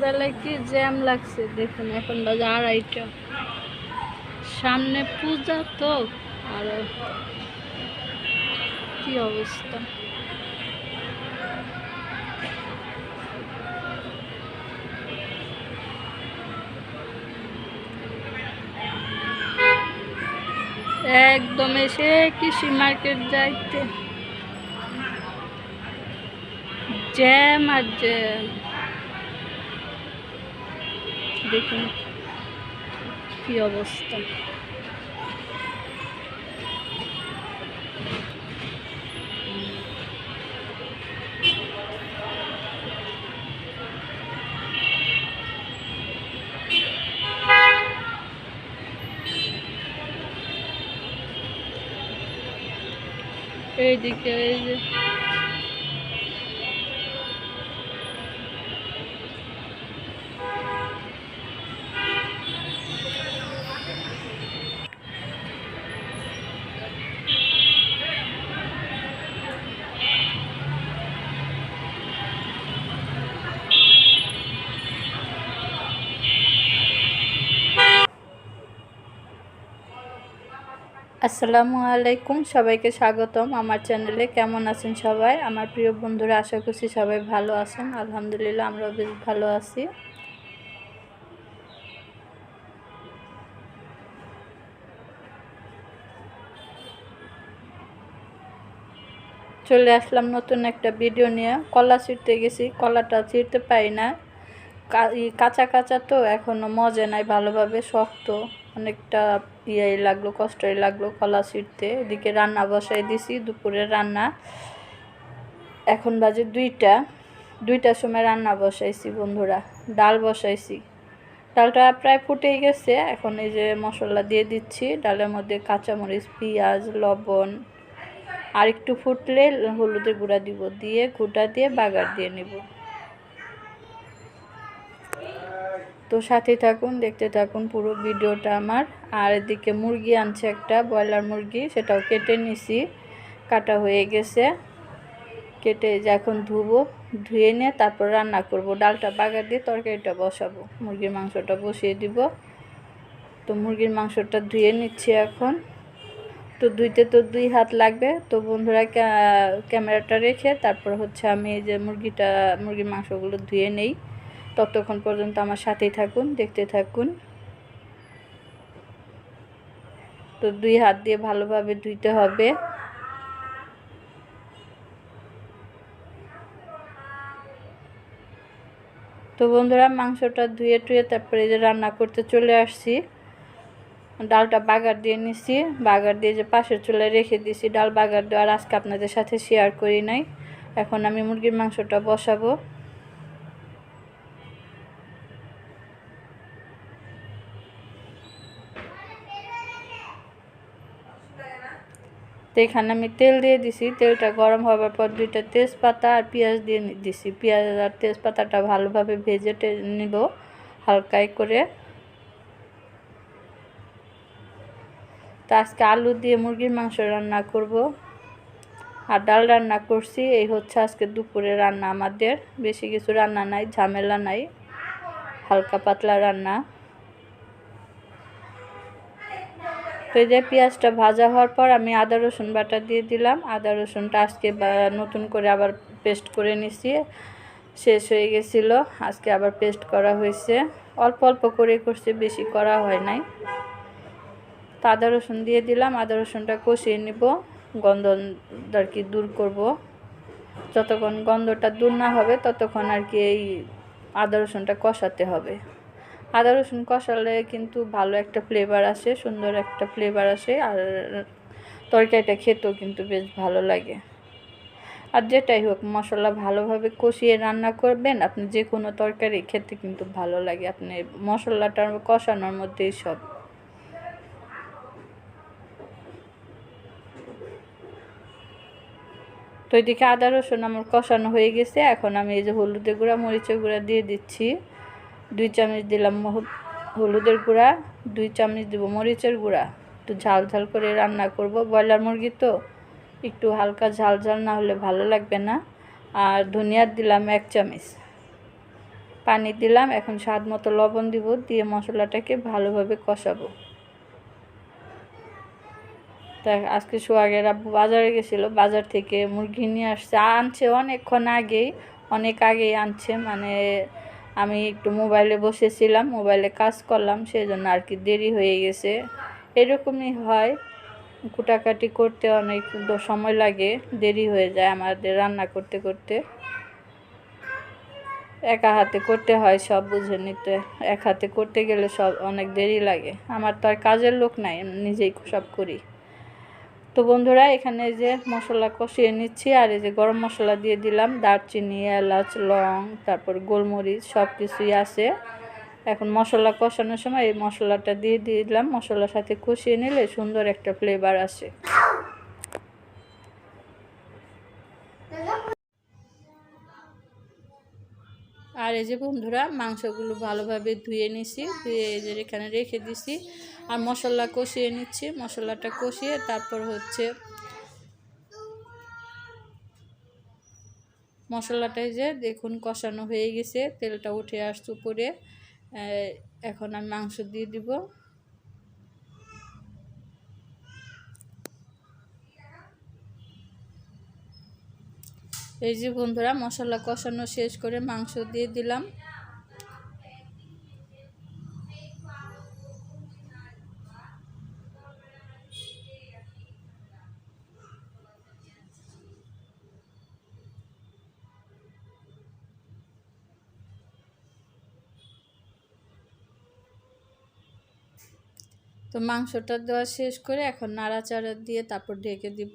সকালবেলায় কি জ্যাম লাগছে? দেখুন, এখন বাজে আড়াইটা। সামনে পূজা তো, আর কি অবস্থা? একদম এসে কৃষি মার্কেট যাইতে। জ্যাম আর জ্যাম। দেখুন কি অবস্থা এইদিকে এই আসসালামু আলাইকুম, সবাইকে স্বাগতম আমার চ্যানেলে। কেমন আছেন সবাই? আমার প্রিয় বন্ধুরা, আশা করছি সবাই ভালো আছেন। আলহামদুলিল্লাহ, আমরাও বেশ ভালো আছি। চলে আসলাম নতুন একটা ভিডিও নিয়ে। কলা ছিঁড়তে গেছি, কলাটা ছিঁড়তে পারি না। কাঁচা কাঁচা তো, এখনও মজা নাই ভালোভাবে, শক্ত, অনেকটা ইয়ে লাগল, কষ্টই লাগল কলা ছিঁড়তে। এদিকে রান্না বসাই দিছি দুপুরে রান্না। এখন বাজে দুইটা। দুইটার সময় রান্না বসাইছি বন্ধুরা। ডাল বসাইছি। ডালটা প্রায় ফুটেই গেছে। এখন এই যে মশলা দিয়ে দিচ্ছি। ডালের মধ্যে কাঁচামরিচ, পেঁয়াজ, লবণ আর একটু ফুটলে হলুদের গুঁড়া দিব। দিয়ে গুঁড়া দিয়ে বাগার দিয়ে নেব। তো সাথে থাকুন, দেখতে থাকুন পুরো ভিডিওটা আমার। আর এদিকে মুরগি আনছে একটা, ব্রয়লার মুরগি, সেটাও কেটে নিছি। কাটা হয়ে গেছে। কেটে যে এখন ধুবো, ধুয়ে নিয়ে তারপর রান্না করব। ডালটা বাগার দিয়ে তরকারিটা বসাবো। মুরগির মাংসটা বসিয়ে দিব। তো মুরগির মাংসটা ধুয়ে নিচ্ছি এখন। তো ধুইতে তো দুই হাত লাগবে। তো বন্ধুরা, ক্যা- ক্যামেরাটা রেখে তারপর হচ্ছে আমি এই যে মুরগিটা মুরগির মাংসগুলো ধুয়ে নেই। ততক্ষণ পর্যন্ত আমার সাথেই থাকুন, দেখতে থাকুন। তো দুই হাত দিয়ে ভালোভাবে ধুইতে হবে। তো বন্ধুরা, মাংসটা ধুয়ে টুয়ে তারপরে যে রান্না করতে চলে আসছি। ডালটা বাগার দিয়ে নিছি। বাগার দিয়ে যে পাশের চুলায় রেখে দিছি, ডাল বাগার দেওয়ার আজকে আপনাদের সাথে শেয়ার করি নাই। এখন আমি মুরগির মাংসটা বসাবো। তো এখানে আমি তেল দিয়ে দিছি। তেলটা গরম হওয়ার পর দুইটা তেজপাতা আর পেঁয়াজ দিয়ে দিছি। পেঁয়াজ আর তেজপাতাটা ভালোভাবে ভেজে নিব হালকাই করে। তো আজকে আলু দিয়ে মুরগির মাংস রান্না করব। আর ডাল রান্না করছি। এই হচ্ছে আজকে দুপুরে রান্না আমাদের। বেশি কিছু রান্না নাই, ঝামেলা নাই। হালকা পাতলা রান্না। তো পেঁয়াজটা ভাজা হওয়ার পর আমি আদা, রসুন বাটা দিয়ে দিলাম। আদা, রসুনটা আজকে নতুন করে আবার পেস্ট করে নিছি। শেষ হয়ে গেছিল, আজকে আবার পেস্ট করা হয়েছে। অল্প অল্প করে করছি, বেশি করা হয় নাই। তো আদা, রসুন দিয়ে দিলাম। আদা, রসুনটা কষিয়ে নিব। গন্ধ আর কি দূর করব। যতক্ষণ গন্ধটা দূর না হবে, ততক্ষণ আর কি এই আদা, রসুনটা কষাতে হবে। আদা, রসুন কষালে কিন্তু ভালো একটা ফ্লেভার আসে, সুন্দর একটা ফ্লেভার আসে আর তরকারিটা খেতেও কিন্তু বেশ ভালো লাগে। আর যেটাই হোক, মশলা ভালোভাবে কষিয়ে রান্না করবেন, আপনি যে কোনো তরকারি খেতে কিন্তু ভালো লাগে। আপনি মশলাটা কষানোর মধ্যেই সব। তো এদিকে আদা, রসুন আমার কষানো হয়ে গেছে। এখন আমি এই যে হলুদের গুঁড়া, মরিচের গুঁড়া দিয়ে দিচ্ছি। দুই চামচ দিলাম হলুদের গুঁড়া, দুই চামচ দেবো মরিচের গুঁড়া। একটু ঝাল ঝাল করে রান্না করব। ব্রয়লার মুরগি তো, একটু হালকা ঝাল ঝাল না হলে ভালো লাগবে না। আর ধনিয়ার দিলাম এক চামচ। পানি দিলাম, এখন স্বাদ মতো লবণ দিব, দিয়ে মশলাটাকে ভালোভাবে কষাবো। তা আজকে সোহাগের আব্বু বাজারে গেছিল, বাজার থেকে মুরগি নিয়ে আসছে। আনছে অনেকক্ষণ আগেই, অনেক আগেই আনছে মানে আমি একটু মোবাইলে বসেছিলাম, মোবাইলে কাজ করলাম সেই জন্য আর কি দেরি হয়ে গেছে। এরকমই হয়, কুটাকাটি করতে অনেক সময় লাগে, দেরি হয়ে যায় আমাদের রান্না করতে করতে। একা হাতে করতে হয় সব, বুঝে নিতে। এক হাতে করতে গেলে সব অনেক দেরি লাগে। আমার তো আর কাজের লোক নাই নিজেই সব করি। তো বন্ধুরা, এখানে যে মশলা কষিয়ে নিচ্ছি, আর এই যে গরম মশলা দিয়ে দিলাম দারচিনি, এলাচ, লং, তারপর গোলমরিচ সব কিছুই আছে। এখন মশলা কষানোর সময় এই মশলাটা দিয়ে দিলাম। মশলার সাথে কষিয়ে নিলে সুন্দর একটা ফ্লেভার আসে। আর এই যে বন্ধুরা, মাংসগুলো ভালোভাবে ধুয়ে নিছি, ধুয়ে এখানে রেখে দিছি। আর মশলা কষিয়ে নিচ্ছি, মশলাটা কষিয়ে তারপর হচ্ছে মশলাটাই যে দেখুন কষানো হয়ে গেছে, তেলটা উঠে আসছে উপরে। এখন আমি মাংস দিয়ে দিব। এই যে বন্ধুরা, মশলা কষানো শেষ করে মাংস দিয়ে দিলাম। তো মাংসটা দেওয়া শেষ করে এখন নাড়াচাড়া দিয়ে তারপর ঢেকে দিব।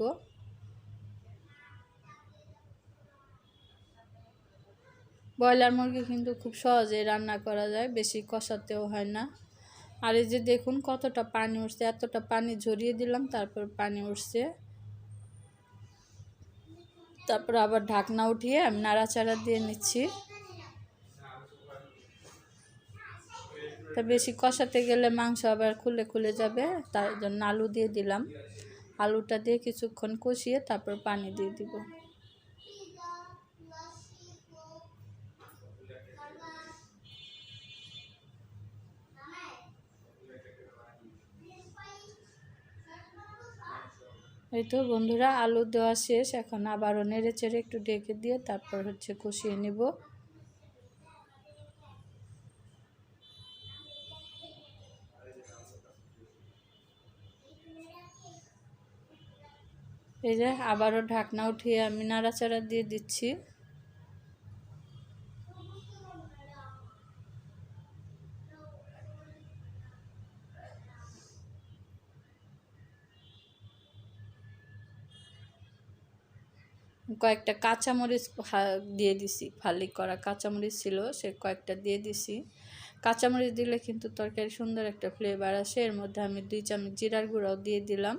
ব্রয়লার মুরগি কিন্তু খুব সহজে রান্না করা যায়, বেশি কষাতেও হয় না। আর এই যে দেখুন কতটা পানি উঠছে, এতটা পানি ঝরিয়ে দিলাম, তারপর পানি উঠছে। তারপর আবার ঢাকনা উঠিয়ে আমি নাড়াচাড়া দিয়ে নিচ্ছি। তা বেশি কষাতে গেলে মাংস আবার খুলে খুলে যাবে, তার জন্য আলু দিয়ে দিলাম। আলুটা দিয়ে কিছুক্ষণ কষিয়ে তারপর পানি দিয়ে দিব। এই তো বন্ধুরা, আলু দেওয়া শেষ। এখন আবারও নেড়ে চেড়ে একটু ডেকে দিয়ে তারপর হচ্ছে কষিয়ে নিব। এই যে আবারও ঢাকনা উঠিয়ে আমি নাড়াচাড়া দিয়ে দিচ্ছি। কয়েকটা কাঁচামরিচ দিয়ে দিছি, ফালি করা কাঁচামরিচ ছিল, সে কয়েকটা দিয়ে দিছি। কাঁচামরিচ দিলে কিন্তু তরকারি সুন্দর একটা ফ্লেভার আসে, এর মধ্যে আমি দুই চামচ জিরার গুঁড়াও দিয়ে দিলাম।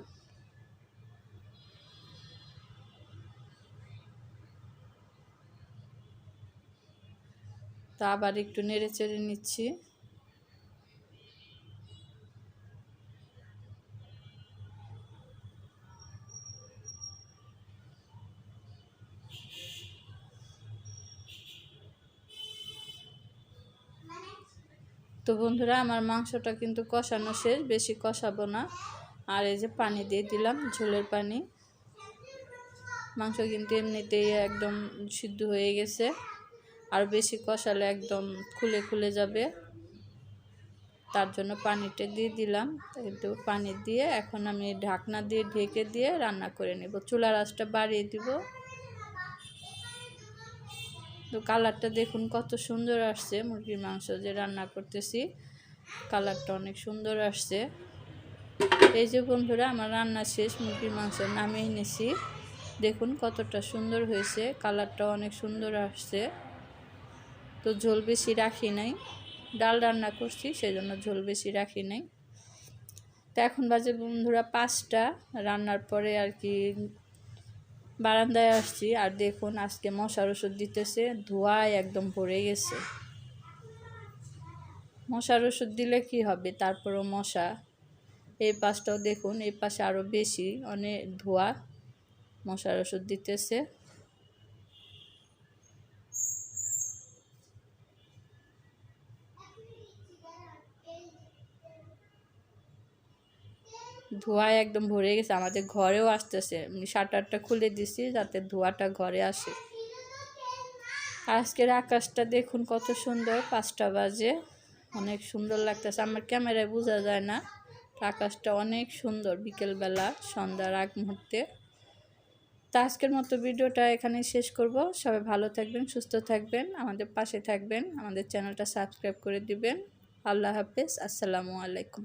তা আবার একটু নেড়ে চেড়ে নিচ্ছি। তো বন্ধুরা, আমার মাংসটা কিন্তু কষানো শেষ, বেশি কষাবো না। আর এই যে পানি দিয়ে দিলাম, ঝোলের পানি। মাংস কিন্তু এমনিতেই একদম সিদ্ধ হয়ে গেছে। আর বেশি কষালে একদম খুলে খুলে যাবে। তার জন্য পানিটা দিয়ে দিলাম। একটু পানি দিয়ে এখন আমি ঢাকনা দিয়ে ঢেকে দিয়ে রান্না করে নেব। চুলার আঁচটা বাড়িয়ে দিব। তো কালারটা দেখুন কত সুন্দর আসছে। মুরগির মাংস যে রান্না করতেছি, কালারটা অনেক সুন্দর আসছে। এই যে বন্ধুরা, আমার রান্না শেষ, মুরগির মাংস নামিয়ে নিছি। দেখুন কতটা সুন্দর হয়েছে কালারটা অনেক সুন্দর আসছে। তো ঝোল বেশি রাখি নাই। ডাল রান্না করছি, সেজন্য ঝোল বেশি রাখি নাই। তো এখন বাজে বন্ধুরা পাঁচটা, রান্নার পরে আর কি বারান্দায় আসছি। আর দেখুন আজকে মশার ওষুধ দিতেছে, ধোঁয়ায় একদম ভরে গেছে। মশার ওষুধ দিলে কি হবে? তারপরও মশা। এই পাশটাও দেখুন, এই পাশে আরও বেশি, অনেক ধোয়া মশার ওষুধ দিতেছে। ধোঁয়ায় একদম ভরে গেছে, আমাদের ঘরেও আসতেছে। শাটারটা খুলে দিছি যাতে ধোঁয়াটা ঘরে আসে। আজকের আকাশটা দেখুন কত সুন্দর, পাঁচটা বাজে। অনেক সুন্দর লাগতেছে, আমার ক্যামেরায় বোঝা যায় না। আকাশটা অনেক সুন্দর বিকেলবেলা, সন্ধ্যার আগ মুহূর্তে। তা আজকের মতো ভিডিওটা এখানে শেষ করব। সবাই ভালো থাকবেন, সুস্থ থাকবেন, আমাদের পাশে থাকবেন, আমাদের চ্যানেলটা সাবস্ক্রাইব করে দিবেন। আল্লাহ হাফেজ, আসসালামু আলাইকুম।